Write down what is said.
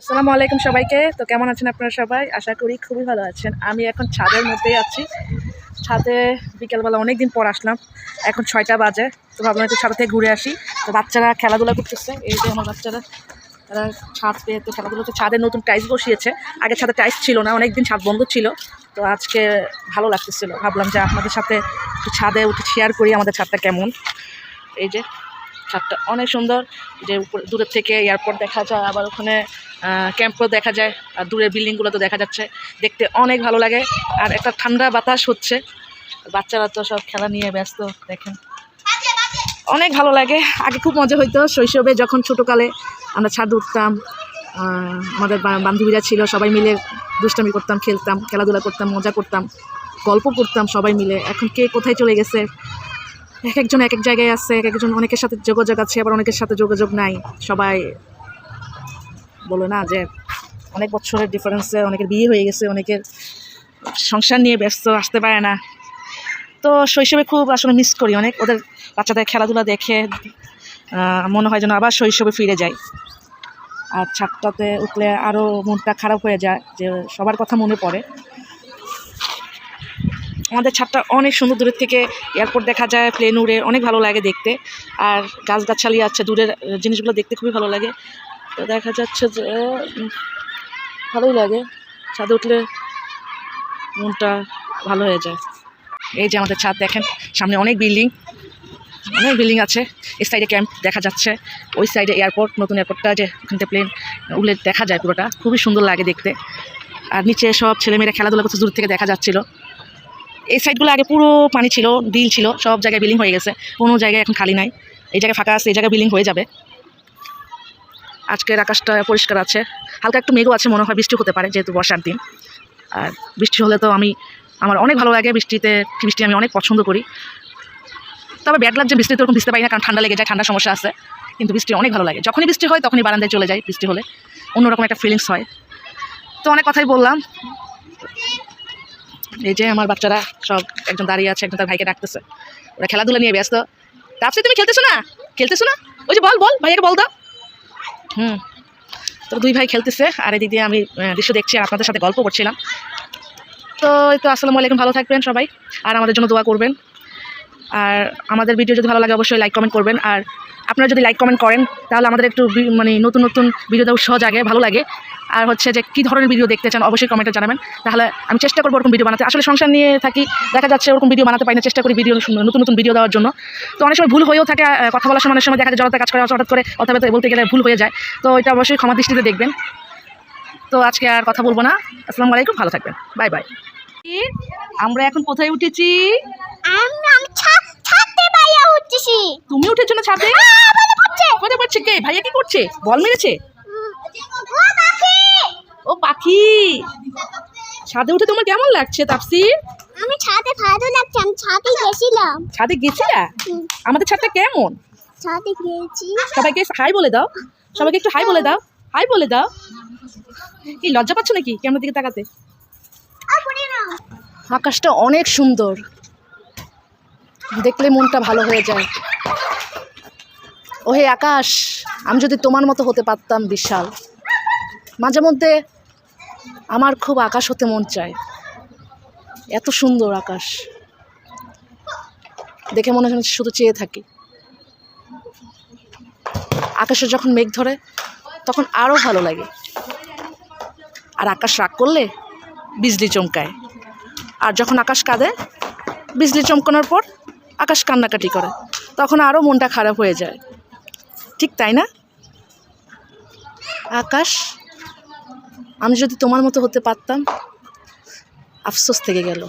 আসসালামু আলাইকুম সবাইকে। তো কেমন আছেন আপনারা সবাই? আশা করি খুবই ভালো আছেন। আমি এখন ছাদের মধ্যেই আছি। ছাদে বিকেলবেলা অনেক দিন পর আসলাম। এখন ছয়টা বাজে। তো ভাবলাম একটু ছাদ থেকে ঘুরে আসি। তো বাচ্চারা খেলাধুলা করতেছে। এই যে আমার বাচ্চারা, তারা ছাদ পেয়ে তো খেলাধুলা তো ছাদের নতুন টাইস বসিয়েছে। আগে ছাদে টাইস ছিল না অনেক দিন ছাদ বন্ধ ছিল। তো আজকে ভালো লাগতেছিল। ভাবলাম যে আপনাদের সাথে একটু ছাদে উঠে শেয়ার করি আমাদের ছাদটা কেমন। এই যে ছাদটা অনেক সুন্দর, যে উপর, দূরের থেকে এয়ারপোর্ট দেখা যায়, আবার ওখানে ক্যাম্পও দেখা যায়, আর দূরের বিল্ডিংগুলো তো দেখা যাচ্ছে। দেখতে অনেক ভালো লাগে, আর একটা ঠান্ডা বাতাস হচ্ছে। বাচ্চারা তো সব খেলা নিয়ে ব্যস্ত, দেখেন। অনেক ভালো লাগে, আগে খুব মজা হইতো শৈশবে যখন ছোটোকালে আমরা ছাদ উঠতাম আমাদের বান্ধবীরা ছিল, সবাই মিলে দুষ্টামি করতাম, খেলতাম, খেলাধুলা করতাম, মজা করতাম, গল্প করতাম সবাই মিলে। এখন কে কোথায় চলে গেছে? এক একজন এক এক জায়গায় আছে, এক একজন অনেকের সাথে যোগাযোগ আছে, আবার অনেকের সাথে যোগাযোগ নাই। সবাই বলে না যে অনেক বছরের ডিফারেন্সে অনেকের বিয়ে হয়ে গেছে, অনেকের সংসার নিয়ে ব্যস্ত, আসতে পারে না। তো শৈশবে খুব আসলে মিস করি অনেক। ওদের বাচ্চাদের খেলাধুলা দেখে মনে হয় যেন আবার শৈশবে ফিরে যাই। আর ছাদটাতে উঠলে আরও মনটা খারাপ হয়ে যায়, যে সবার কথা মনে পড়ে। আমাদের ছাদটা অনেক সুন্দর দূরের থেকে এয়ারপোর্ট দেখা যায় প্লেন উড়ে, অনেক ভালো লাগে দেখতে। আর গাছগাছালি আছে, দূরের জিনিসগুলো দেখতে খুবই ভালো লাগে। তো দেখা যাচ্ছে যে ভালোই লাগে। ছাদে উঠলে মনটা ভালো হয়ে যায়। এই যে আমাদের ছাদ দেখেন, সামনে অনেক বিল্ডিং অনেক বিল্ডিং আছে। এই সাইডে ক্যাম্প দেখা যাচ্ছে। ওই সাইডে এয়ারপোর্ট নতুন এয়ারপোর্টটা যে ওখান প্লেন উড়লে দেখা যায় পুরোটা। খুবই সুন্দর লাগে দেখতে। আর নিচে সব ছেলেমেয়েরা খেলাধুলা করছে দূর থেকে দেখা যাচ্ছিল। এই সাইডগুলো আগে পুরো পানি ছিল, বিল ছিল, সব জায়গায় বিলিং হয়ে গেছে। কোনো জায়গায় এখন খালি নাই। এই জায়গায় ফাঁকা আছে, এই জায়গায় বিলিং হয়ে যাবে। আজকের আকাশটা পরিষ্কার আছে। হালকা একটু মেঘও আছে, মনে হয় বৃষ্টি হতে পারে, যেহেতু বর্ষার দিন। আর বৃষ্টি হলে তো আমি, আমার অনেক ভালো লাগে বৃষ্টিতে, বৃষ্টি আমি অনেক পছন্দ করি। তবে ব্যাড লাগছে বৃষ্টিতে ওরকম ভিজতে পারি না, কারণ ঠান্ডা লেগে যায়, ঠান্ডা সমস্যা আছে। কিন্তু বৃষ্টি অনেক ভালো লাগে। যখনই বৃষ্টি হয়, তখনই বারান্দায় চলে যায় বৃষ্টি হলে। অন্যরকম একটা ফিলিংস হয়। তো অনেক কথাই বললাম। এই যে আমার বাচ্চারা সব একজন দাঁড়িয়ে আছে, একজন তার ভাইকে ডাকতেছে। ওরা খেলাধুলা নিয়ে ব্যস্ত। তাপসে, তুমি খেলতেছো না? খেলতেছো না? ওই যে বল বল, ভাইয়াকে বল দাও। হুম। তো দুই ভাই খেলতেছে, আর এদিক দিয়ে আমি দৃশ্য দেখছি আর আপনাদের সাথে গল্প করছিলাম। তো এই তো, আসসালামু আলাইকুম, ভালো থাকবেন সবাই। আর আমাদের জন্য দোয়া করবেন। আর আমাদের ভিডিও যদি ভালো লাগে অবশ্যই লাইক কমেন্ট করবেন। আর আপনারা যদি লাইক কমেন্ট করেন তাহলে আমাদের একটু মানে নতুন নতুন ভিডিও দেওয়া সহজ আগে ভালো লাগে। আর হচ্ছে যে কী ধরনের ভিডিও দেখতে চান অবশ্যই কমেন্টে জানাবেন। তাহলে আমি চেষ্টা করব ওরকম ভিডিও বানাতে। আসলে সংসার নিয়ে থাকি দেখা যাচ্ছে ওরকম ভিডিও বানাতে পারি না চেষ্টা করি ভিডিও নতুন নতুন ভিডিও দেওয়ার জন্য। তো অনেক সময় ভুল হয়েও থাকে কথা বলার সময় অনেক সময় দেখা যায় জড়তা কাজ করে হঠাৎ করে কথা বলতে বলতে গেলে ভুল হয়ে যায়। তো এটা অবশ্যই ক্ষমা দৃষ্টিতে দেখবেন। তো আজকে আর কথা বলব না। আসসালামু আলাইকুম ভালো থাকবেন। Bye bye. আমরা এখন কোথায় উঠেছি আমি আমি ছাদ ছাদে বাইরে উঠতেছি তুমি উঠেছো না ছাদে পড়ছে কোথায় পাচ্ছে। কে? ভাইয়া কি করছে? বল মেরেছে? ও পাখি। ছাদে উঠে তোমার কেমন লাগছে তাপসি আমি ছাদে ভালো লাগছে আমি ছাদে গেছিলাম। ছাদে গেছিলা? আমাদের ছাদটা কেমন? ছাদে গেছি সবাইকে হাই বলে দাও। সবাইকে একটু হাই বলে দাও। হাই বলে দাও। কি লজ্জা পাচ্ছ নাকি ক্যামেরার দিকে তাকাতে? আকাশটা অনেক সুন্দর। দেখলে মনটা ভালো হয়ে যায়। ওহে আকাশ, আমি যদি তোমার মতো হতে পারতাম বিশাল। মাঝে মধ্যে আমার খুব আকাশ হতে মন চায়। এত সুন্দর আকাশ। দেখে মনে হয় শুধু চেয়ে থাকি। আকাশে যখন মেঘ ধরে, তখন আরও ভালো লাগে। আর আকাশ রাগ করলে বিজলি চমকায়। আর যখন আকাশ কাঁদে, বিজলি চমকানোর পর আকাশ কান্নাকাটি করে। তখন আরও মনটা খারাপ হয়ে যায়। ঠিক তাই না? আকাশ আমি যদি তোমার মতো হতে পারতাম আফসোস থেকে গেল।